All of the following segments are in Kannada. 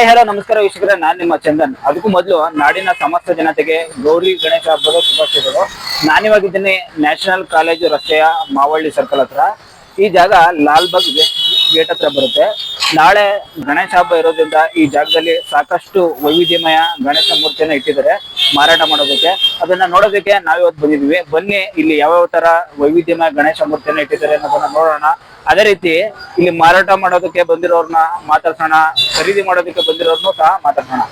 ಹಾಯ್, ಹಲೋ, ನಮಸ್ಕಾರ ವೀಕ್ಷಕರೇ, ನಾನ್ ನಿಮ್ಮ ಚಂದನ್. ಅದಕ್ಕೂ ಮೊದಲು ನಾಡಿನ ಸಮಸ್ತ ಜನತೆಗೆ ಗೌರಿ ಗಣೇಶ ಹಬ್ಬದ ಶುಭಾಶಯಗಳು. ನಾನಿವಾಗಿದ್ದೀನಿ ನ್ಯಾಷನಲ್ ಕಾಲೇಜು ರಸ್ತೆಯ ಮಾವಳ್ಳಿ ಸರ್ಕಲ್ ಹತ್ರ. ಈ ಜಾಗ ಲಾಲ್ಬಾಗ್ ಗೇಟ್ ಹತ್ರ ಬರುತ್ತೆ. ನಾಳೆ ಗಣೇಶ ಹಬ್ಬ ಇರೋದ್ರಿಂದ ಈ ಜಾಗದಲ್ಲಿ ಸಾಕಷ್ಟು ವೈವಿಧ್ಯಮಯ ಗಣೇಶ ಮೂರ್ತಿಯನ್ನ ಇಟ್ಟಿದ್ದಾರೆ. ಮಾರಾಟ ಮಾಡೋದಕ್ಕೆ. ಅದನ್ನ ನೋಡೋದಕ್ಕೆ ನಾವಿವತ್ತು ಬಂದಿದ್ದೀವಿ. ಬನ್ನಿ, ಇಲ್ಲಿ ಯಾವ್ಯಾವ ತರ ವೈವಿಧ್ಯಮಯ ಗಣೇಶ ಮೂರ್ತಿಯನ್ನ ಇಟ್ಟಿದ್ದಾರೆ ಅನ್ನೋದನ್ನ ನೋಡೋಣ. ಅದೇ ರೀತಿ ಇಲ್ಲಿ ಮಾರಾಟ ಮಾಡೋದಕ್ಕೆ ಬಂದಿರೋರ್ನ ಮಾತಾಡ್ಸೋಣ, ಖರೀದಿ ಮಾಡೋದಕ್ಕೆ ಬಂದಿರೋರ್ನು ಸಹ ಮಾತಾಡ್ಸೋಣ.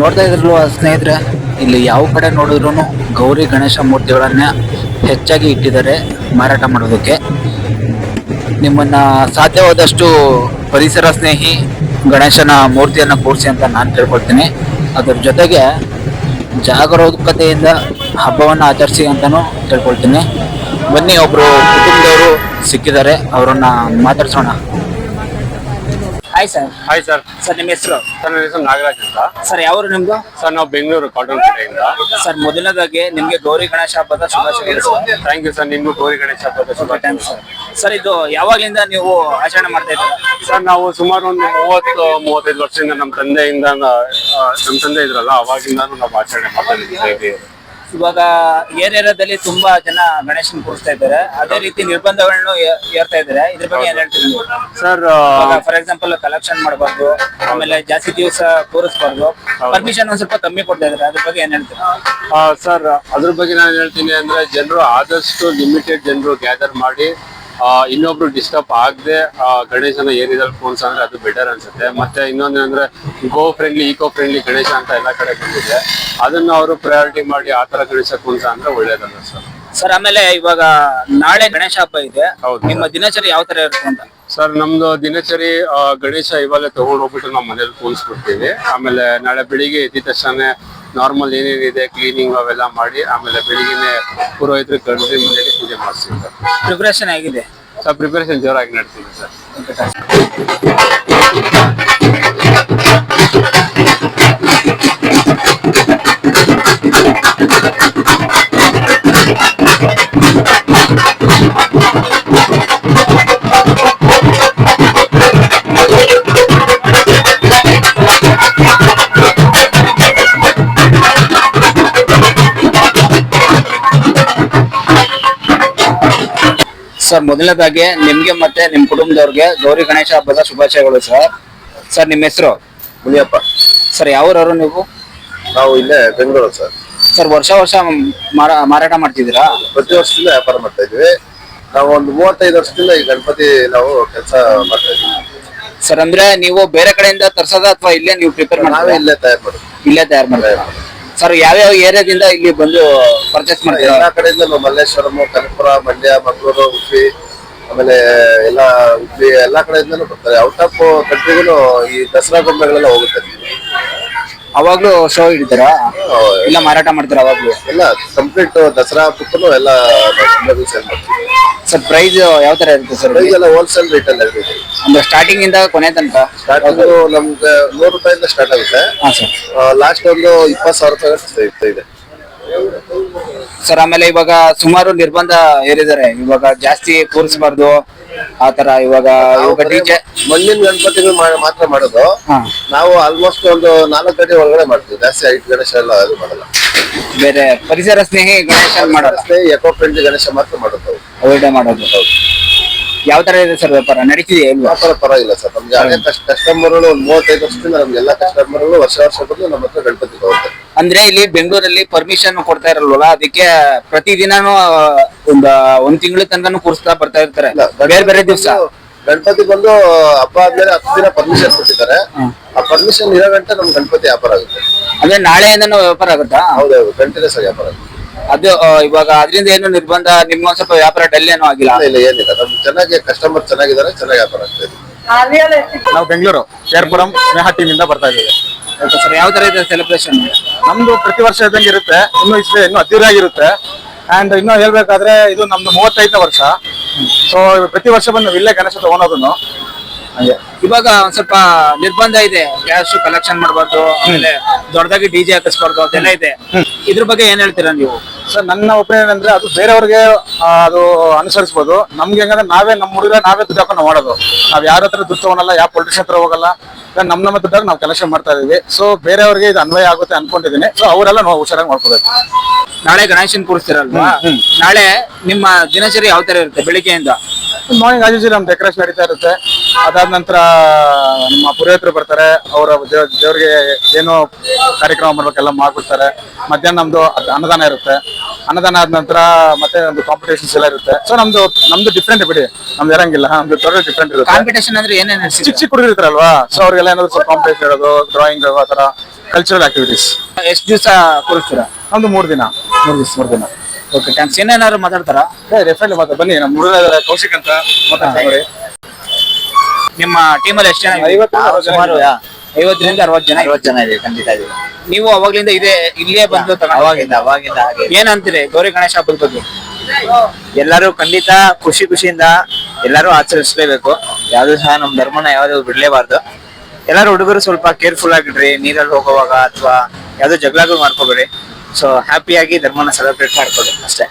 ನೋಡ್ತಾ ಇದ್ರು ಸ್ನೇಹಿತರೆ, ಇಲ್ಲಿ ಯಾವ ಕಡೆ ನೋಡಿದ್ರು ಗೌರಿ ಗಣೇಶ ಮೂರ್ತಿಗಳನ್ನ ಹೆಚ್ಚಾಗಿ ಇಟ್ಟಿದ್ದಾರೆ ಮಾರಾಟ ಮಾಡೋದಕ್ಕೆ. ನಿಮ್ಮನ್ನ ಸಾಧ್ಯವಾದಷ್ಟು ಪರಿಸರ ಸ್ನೇಹಿ ಗಣೇಶನ ಮೂರ್ತಿಯನ್ನ ಕೂರಿಸಿ ಅಂತ ನಾನು ಕೇಳ್ಕೊಳ್ತೀನಿ. ಅದ್ರ ಜೊತೆಗೆ ಜಾಗರೂಕತೆಯಿಂದ ಹಬ್ಬವನ್ನು ಆಚರಿಸಿ ಅಂತಲೂ ತಿಳ್ಕೊಳ್ತೀನಿ. ಬನ್ನಿ ಒಬ್ಬರು ಕುಟುಂಬದವರು ಸಿಕ್ಕಿದ್ದಾರೆ ಅವರನ್ನು ಮಾತಾಡ್ಸೋಣ. Hi sir hi sir sir ನಿಮ್ಮ ಹೆಸರು? ಸರ್ ನನ್ನ ಹೆಸರು ನಾಗರಾಜ್ ಅಂತ. ಸರ್ ಯಾವರು ನಿಮ್ದು? ಸರ್ ನಾವು ಬೆಂಗಳೂರು ಕಾಟನ್ ಕಡೆಯಿಂದ ಸರ್ ಮೊದಲನೇದಾಗಿ ನಿಮ್ಗೆ ಗೌರಿ ಗಣೇಶ ಹಬ್ಬದ ಶುಭಾಶಯಗಳು ಸರ್ ಥ್ಯಾಂಕ್ ಯು ಸರ್ ನಿಮ್ಗೂ ಗೌರಿ ಗಣೇಶ ಹಬ್ಬದ ಶುಭಾಶಯ. ಸರ್ ಸರ್ ಇದು ಯಾವಾಗ್ಲಿಂದ ನೀವು ಆಚರಣೆ ಮಾಡ್ತಾ ಇದ್ದೀರಾ? ಸರ್ ನಾವು ಸುಮಾರು ಒಂದು ಮೂವತ್ತು ಮೂವತ್ತೈದು ವರ್ಷದಿಂದ ನಮ್ಮ ತಂದೆಯಿಂದ ಆ, ನಮ್ಮ ತಂದೆ ಇದ್ರಲ್ಲ ಅವಾಗಿಂದ ನಾವು ಆಚರಣೆ ಮಾಡ್ತಾ ಇದ್ದೀವಿ. ಇವಾಗ ಏರಿಯಾದಲ್ಲಿ ತುಂಬಾ ಜನ ಗಣೇಶನ್ ಕೂರಿಸ್ತಾ ಇದ್ದಾರೆ. ಅದೇ ರೀತಿ ನಿರ್ಬಂಧಗಳನ್ನು ಏ- ಏರ್ತಾ ಇದ್ದಾರೆ. ಇದ್ರ ಬಗ್ಗೆ ಏನ್ ಹೇಳ್ತೀರಿ ನೀವು? ಸರ್ ಫಾರ್ ಎಕ್ಸಾಂಪಲ್ ಕಲೆಕ್ಷನ್ ಮಾಡಬಾರ್ದು ಆಮೇಲೆ ಜಾಸ್ತಿ ದಿವಸ ಕೂರಿಸ್ಬಾರ್ದು ಪರ್ಮಿಷನ್ ಒಂದ್ ಸ್ವಲ್ಪ ಕಮ್ಮಿ ಕೊಡ್ತಾ ಇದ್ದಾರೆ. ಅದ್ರ ಬಗ್ಗೆ ಏನ್ ಹೇಳ್ತೀರಿ? ಸರ್ ಅದ್ರ ಬಗ್ಗೆ ನಾನು ಹೇಳ್ತೀನಿ ಅಂದ್ರೆ ಜನರು ಆದಷ್ಟು ಲಿಮಿಟೆಡ್ ಜನರು ಗ್ಯಾದರ್ ಮಾಡಿ ಇನ್ನೊಬ್ರು ಡಿಸ್ಟರ್ಬ್ ಆಗದೆ ಗಣೇಶನ ಏರಿಯಾದಲ್ಲಿ ಫೋನ್ಸ್ ಅಂದ್ರೆ ಅದು ಬೆಟರ್ ಅನ್ಸುತ್ತೆ. ಮತ್ತೆ ಇನ್ನೊಂದೇನಂದ್ರೆ go friendly eco friendly Ganesha ಅಂತ ಎಲ್ಲ ಕಡೆ ಬಂದಿದೆ. ಅದನ್ನ ಅವರು ಪ್ರಯಾರಿಟಿ ಮಾಡಿ ಆ ತರ ಗಣೇಶ ಕುಂಸ ಅಂದ್ರೆ ಒಳ್ಳೇದಲ್ಲ ಸರ್. ಸರ್ ಆಮೇಲೆ ಇವಾಗ ನಾಳೆ ಗಣೇಶ ಹಬ್ಬ ಇದೆ. ಹೌದು. ನಿಮ್ಮ ದಿನಚರಿ ಯಾವ ತರ ಇರುತ್ತೆ ಅಂತ? ಸರ್ ನಮ್ದು ದಿನಚರಿ ಆ, ಗಣೇಶ ಇವಾಗ ತಗೊಂಡ್ ಹೋಗ್ಬಿಟ್ಟು ನಾವು ಮನೇಲಿ ಕೂರಿಸ್ಬಿಡ್ತೀವಿ ಆಮೇಲೆ ನಾಳೆ ಬೆಳಿಗ್ಗೆ ಎದ್ದ ತಕ್ಷಣ ನಾರ್ಮಲ್ ಏನೇನಿದೆ ಕ್ಲೀನಿಂಗ್ ಅವೆಲ್ಲ ಮಾಡಿ ಆಮೇಲೆ ಬೆಳಿಗ್ಗೆ ಪುರೋಹಿತರು ಕರೆಸಿ ಮನೆಯಲ್ಲಿ ಪೂಜೆ ಮಾಡಿಸ್ತೀವಿ ಸರ್. ಪ್ರಿಪ್ರೇಷನ್ ಆಗಿದೆ ಸರ್ ಪ್ರಿಪರೇಷನ್ ಜೋರಾಗಿ ನಡ್ತೀವಿ ಸರ್. ಸರ್ ಮೊದಲನೇದಾಗಿ ನಿಮ್ಗೆ ಮತ್ತೆ ನಿಮ್ ಕುಟುಂಬದವ್ರಿಗೆ ಗೌರಿ ಗಣೇಶ ಹಬ್ಬದ ಶುಭಾಶಯಗಳು ಸರ್. ಸರ್ ನಿಮ್ಮ ಹೆಸರು? ಮುನಿಯಪ್ಪ. ಸರ್ ಯಾವ್ರವರು ನೀವು? ನಾವು ಇಲ್ಲೇ ಬೆಂಗಳೂರು ಸರ್. ಸರ್ ವರ್ಷ ವರ್ಷ ಮಾರಾ- ಮಾರಾಟ ಮಾಡ್ತಿದ್ದೀರಾ? ಪ್ರತಿ ವರ್ಷದಿಂದ ವ್ಯಾಪಾರ ಮಾಡ್ತಾ ಇದೀವಿ ನಾವು ಒಂದು ಮೂವತ್ತೈದು ವರ್ಷದಿಂದ ಈ ಗಣಪತಿ ನಾವು ಕೆಲಸ ಮಾಡ್ತಾ ಇದೀವಿ ಸರ್ ಅಂದ್ರೆ ನೀವು ಬೇರೆ ಕಡೆಯಿಂದ ತರ್ಸೋದ ಅಥವಾ ಇಲ್ಲೇ ನೀವು ಪ್ರಿಪೇರ್ ನಾವೇ ಮಾಡ್ತೀರಾ? ಇಲ್ಲೇ ತಯಾರು ಮಾಡೋದು. ಇಲ್ಲೇ ತಯಾರು ಮಾಡ್ತೀರಾ? ಸರ್ ಯಾವ್ಯಾವ ಏರಿಯಾದಿಂದ ಇಲ್ಲಿ ಬಂದು ಪರ್ಚೇಸ್ ಮಾಡ್ತೀರಾ? ಎಲ್ಲಾ ಕಡೆಯಿಂದ ಮಲ್ಲೇಶ್ವರಂ ಕನಕಪುರ ಮಂಡ್ಯ ಮಂಗಳೂರು ಉಡುಪಿ ಆಮೇಲೆ ಎಲ್ಲ ಉಡುಪಿ ಎಲ್ಲಾ ಕಡೆಯಿಂದಲೂ ಬರ್ತಾರೆ. ಔಟ್ ಆಫ್ ಕಂಟ್ರಿಗೂ ಈ ದಸರಾ ಗೊಂಬೆಗಳೆಲ್ಲ ಹೋಗುತ್ತೆ. ಅವಾಗ್ಲೂ ಶೋ ಹಿಡಿತಾರಾ? ಇಲ್ಲ ಮಾರಾಟ ಮಾಡ್ತೀರಾ ಅವಾಗ್ಲೂ? ಎಲ್ಲ ಕಂಪ್ಲೀಟ್ ದಸರಾ ಹಬ್ಬಕ್ಕೂ ಎಲ್ಲ ಗೊಂಬೆಗಳು ಸೇಲ್ ಮಾಡ್ತೀವಿ. ಸರ್ ಪ್ರೈಸ್ ಯಾವ ತರ ಇರುತ್ತೆ ಸರ್ ಪ್ರೈಸ್ ಎಲ್ಲ ಹೋಲ್ಸೇಲ್ ರೇಟ್ ಅಲ್ಲಿ ಅಂದ್ರೆ ಸ್ಟಾರ್ಟಿಂಗ್ ಇಂದ ಕೊನೆ ತನಕ? ಸ್ಟಾರ್ಟಿಂಗ್ ನಮ್ಗೆ ನೂರು ರೂಪಾಯಿಂದ ಸ್ಟಾರ್ಟ್ ಆಗುತ್ತೆ. ಹಾ ಸರ್ ಲಾಸ್ಟ್ ಒಂದು ಇಪ್ಪತ್ತು ಸಾವಿರ ರೂಪಾಯಿ ಇದೆ. ಸರ್ ಆಮೇಲೆ ಇವಾಗ ಸುಮಾರು ನಿರ್ಬಂಧ ಏರಿದ್ದಾರೆ ಇವಾಗ ಜಾಸ್ತಿ ಕೂರಿಸಬಾರ್ದು. ಆತರ ಇವಾಗ ಇವಾಗ ಡಿಜೆ ಮಣ್ಣಿನ ಗಣಪತಿಗಳು ಮಾ- ಮಾತ್ರ ಮಾಡೋದು. ಹಾ. ನಾವು ಆಲ್ಮೋಸ್ಟ್ ಒಂದು ನಾಲ್ಕು ಗಂಟೆ ಒಳಗಡೆ ಮಾಡ್ತೀವಿ. ಜಾಸ್ತಿ ಐದು ಗಣೇಶ ಎಲ್ಲ ಅದು ಮಾಡಲ್ಲ. ಬೇರೆ ಪರಿಸರ ಸ್ನೇಹಿ ಗಣೇಶ ಮಾಡಲ್ಲ. ಎಕೋ ಫ್ರೆಂಡ್ಲಿ ಗಣೇಶ ಮಾತ್ರ ಮಾಡೋದು. ಅವಾಯ್ಡ್ ಮಾಡೋದು. ಯಾವ ತರ ಇದೆ ಸರ್ ವ್ಯಾಪಾರ? ನಡೀತಿದೆಯಾ ಇಲ್ವಾ? ವ್ಯಾಪಾರ ಪರವಾಗಿಲ್ಲ ಸರ್. ನಮ್ಗೆ ಹಳೆ ಕಸ್ಟಮರ್ಗಳು ಒಂದು ಮೂವತ್ತೈದು ವರ್ಷದಿಂದ ನಮ್ಗೆ ಎಲ್ಲ ಕಸ್ಟಮರ್ಗಳು ವರ್ಷ ವರ್ಷ ಬಂದು ನಮ್ಮ ಹತ್ರ ಗಣಪತಿ ಹೋಗ್ತಾರೆ ಅಂದ್ರೆ ಇಲ್ಲಿ ಬೆಂಗಳೂರಲ್ಲಿ ಪರ್ಮಿಷನ್ ಕೊಡ್ತಾ ಇರಲ್ವಲ್ಲ? ಅದಕ್ಕೆ ಪ್ರತಿದಿನಾನು ಒಂದ್ ಒಂದ್ ತಿಂಗಳ ತನಕನು ಕೂರಿಸ್ತಾ ಬರ್ತಾ ಇರ್ತಾರೆ. ಇಲ್ಲ, ಬೇರೆ ಬೇರೆ ದಿವಸ. ಗಣಪತಿ ಬಂದು ಹಬ್ಬ ಆದ್ಮೇಲೆ ಹತ್ತು ದಿನ ಪರ್ಮಿಷನ್ ಕೊಟ್ಟಿದ್ದಾರೆ. ಆ ಪರ್ಮಿಷನ್ ಇರೋ ಗಂಟೆ ನಮ್ ಗಣಪತಿ ವ್ಯಾಪಾರ ಆಗುತ್ತೆ. ಅಂದ್ರೆ ನಾಳೆಯಿಂದನೂ ವ್ಯಾಪಾರ ಆಗುತ್ತಾ? ಹೌದೌದು ಗಂಟೆ ಸರ್ ವ್ಯಾಪಾರ ಆಗುತ್ತೆ. ಅದು ಇವಾಗ ಅದರಿಂದ ಏನು ನಿರ್ಬಂಧ? ನಿಮ್ಮ ಒಂದ್ ಸ್ವಲ್ಪ ವ್ಯಾಪಾರ ಡಲ್ ಏನೂ ಆಗಿಲ್ಲ ಇಲ್ಲ ಏನಿಲ್ಲ. ನಮ್ಗೆ ಚೆನ್ನಾಗಿ ಕಸ್ಟಮರ್ ಚೆನ್ನಾಗಿದ್ದಾರೆ ಚೆನ್ನಾಗಿ ವ್ಯಾಪಾರ ಆಗ್ತಾ ಇದೆ. ನಾವು ಬೆಂಗಳೂರು ಶೇರ್ಪುರಂ ಸ್ನೇಹ ಟೀಮ್ ಇಂದ ಬರ್ತಾ ಇದ್ದೀವಿ. ಸರ್ ಯಾವ ತರ ಇದೆ ಸೆಲೆಬ್ರೇಷನ್ ನಮ್ದು ಪ್ರತಿ ವರ್ಷ ಇದ್ದಂಗೆ ಇರುತ್ತೆ. ಇನ್ನು ಇಷ್ಟೇ ಇನ್ನು ಅದ್ದೂರಿಯಾಗಿರುತ್ತೆ. ಅಂಡ್ ಇನ್ನು ಹೇಳ್ಬೇಕಾದ್ರೆ ಇದು ನಮ್ದು ಮೂವತ್ತೈದನೇ ವರ್ಷ. ಸೊ ಪ್ರತಿ ವರ್ಷ ಬಂದು ಇಲ್ಲೇ ಗಣೇಶ ತಗೊಳೋದನ್ನು ಇವಾಗ ಒಂದ್ ಸ್ವಲ್ಪ ನಿರ್ಬಂಧ ಇದೆ. ಕ್ಯಾಶ್ ಕಲೆಕ್ಷನ್ ಮಾಡಬಾರ್ದು ಆಮೇಲೆ ದೊಡ್ಡದಾಗಿ ಡಿಜೆ ಹಾಕಿಸ್ಬಾರ್ದು ಅದೆಲ್ಲ ಇದೆ. ಇದ್ರ ಬಗ್ಗೆ ಏನ್ ಹೇಳ್ತೀರಾ ನೀವು? ಸರ್ ನನ್ನ ಒಪಿನಿಯನ್ ಅಂದ್ರೆ ಅದು ಬೇರೆಯವ್ರಿಗೆ ಆ, ಅದು ಅನುಸರಿಸಬಹುದು ನಮ್ಗೆ ಹೆಂಗಂದ್ರೆ ನಾವೇ ನಮ್ಮ ಹುಡುಗ ನಾವೇ ದುಡ್ಡು ಹಾಕೊಂಡು ನಾವು ಮಾಡೋದು ನಾವ್ ಯಾರ ಹತ್ರ ದುಡ್ಡು ತಗೊಳಲ್ಲ ಯಾವ ಪೊಲಿಟಿಷನ್ ಹತ್ರ ಹೋಗಲ್ಲ ನಮ್ ನಮ್ಮ ನಮ್ಮ ದುಡ್ಡಾಗ ನಾವು ಕೆಲಸ ಮಾಡ್ತಾ ಇದೀವಿ ಸೊ ಬೇರೆಯವ್ರಿಗೆ ಇದು ಅನ್ವಯ ಆಗುತ್ತೆ ಅನ್ಕೊಂಡಿದೀನಿ ಸೊ ಅವರೆಲ್ಲ ನಾವು ಹುಷಾರಾಗಿ ಮಾಡ್ಕೋಬೇಕು. ನಾಳೆ ಗಣೇಶನ್ ಕೂರಿಸ್ತೀರಲ್ವಾ? ನಾಳೆ ನಿಮ್ಮ ದಿನಚರಿ ಯಾವ ತರ ಇರುತ್ತೆ ಬೆಳಿಗ್ಗೆಯಿಂದ? ಮಾರ್ನಿಂಗ್ ಆಜು ಜಿ ನಮ್ಮ ಡೆಕೋರೇಷನ್ ನಡೀತಾ ಇರುತ್ತೆ. ಅದಾದ ನಂತರ ನಮ್ಮ ಪುರೋಹಿತರು ಬರ್ತಾರೆ. ಅವರ ದೇವರಿಗೆ ಏನು ಕಾರ್ಯಕ್ರಮ ಮಾಡ್ಬೇಕೆಲ್ಲ ಮಾಡ್ಬಿಡ್ತಾರೆ ಮಧ್ಯಾಹ್ನ ನಮ್ದು ಅನ್ನದಾನ ಇರುತ್ತೆ. ಅನ್ನದಾನ ಆದ ನಂತರ ಮತ್ತೆ ಒಂದು ಕಾಂಪಿಟೇಷನ್ಸ್ ಎಲ್ಲ ಇರುತ್ತೆ. ಸೊ ನಮ್ದು ನಮ್ದು ಡಿಫ್ರೆಂಟ್ ಬಿಡಿ. ನಮ್ದು ಇರಂಗಿಲ್ಲ. ನಮ್ದು ಟೋಟಲ್ ಡಿಫ್ರೆಂಟ್ ಇರುತ್ತೆ. ಕಾಂಪಿಟೇಷನ್ ಅಂದ್ರೆ ಏನೇನು ಚಿಕ್ಕ ಚಿಕ್ಕ ಹುಡುಗರು ಇರ್ತಾರಲ್ವಾ ಸೊ ಅವ್ರಿಗೆಲ್ಲ ಏನಾದ್ರು ಸ್ವಲ್ಪ ಕಾಂಪಿಟೇಷನ್ ಇರೋದು ಡ್ರಾಯಿಂಗ್ ಆ ತರ ಕಲ್ಚರಲ್ ಆಕ್ಟಿವಿಟೀಸ್ ಎಷ್ಟು ದಿವಸ ಕೂರಿಸ್ತೀರಾ? ನಮ್ದು ಮೂರು ದಿನ. ಮೂರು ದಿವಸ ಮೂರು ದಿನ. ಓಕೆ ಥ್ಯಾಂಕ್ಸ್ ಇನ್ನೇನಾದ್ರು ಮಾತಾಡ್ತಾರಾ? ಮತ್ತೆ ಬನ್ನಿ ನಮ್ಮ ಹುಡುಗ ಇದಾರೆ, ಕೌಶಿಕ್ ಅಂತ ಮಾತಾಡ್ತಾ ನೋಡಿ. ನಿಮ್ಮ ಟೀಮಲ್ಲಿ ಎಷ್ಟು ಜನ ಇದ್ದೀರಿ? ಐವತ್ತು ಸುಮಾರು ಐವತ್ತರಿಂದ ಅರವತ್ತು ಜನ ಐವತ್ತು ಜನ ಇದೆ ಖಂಡಿತ ಇದೆ ನೀವು ಅವಾಗ್ಲಿಂದ ಇದೇ ಇಲ್ಲೇ ಬಂದು ತಗೊಂಡ್ ಅವಾಗಿಂದ ಅವಾಗಿಂದ ಹಾಗೆ. ಏನಂತೀರಿ? ಗೌರಿ ಗಣೇಶ ಹಬ್ಬದ ಬಗ್ಗೆ. ಎಲ್ಲರೂ ಖಂಡಿತ ಖುಷಿ ಖುಷಿಯಿಂದ ಎಲ್ಲರೂ ಆಚರಿಸ್ಲೇಬೇಕು. ಯಾವ್ದು ಸಹ ನಮ್ ಧರ್ಮನ ಯಾವ್ದು ಬಿಡ್ಲೇಬಾರ್ದು. ಎಲ್ಲರೂ ಹುಡುಗರು ಸ್ವಲ್ಪ ಕೇರ್ಫುಲ್ ಆಗಿಡ್ರಿ. ನೀರಲ್ಲಿ ಹೋಗುವಾಗ ಅಥವಾ ಯಾವ್ದು ಜಗಳಗಳು ಮಾಡ್ಕೋಬೇಡಿ. ಸೊ ಹ್ಯಾಪಿಯಾಗಿ ಧರ್ಮನ ಸೆಲೆಬ್ರೇಟ್ ಮಾಡ್ಕೊಳ್ಳಿ ಅಷ್ಟೇ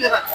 जय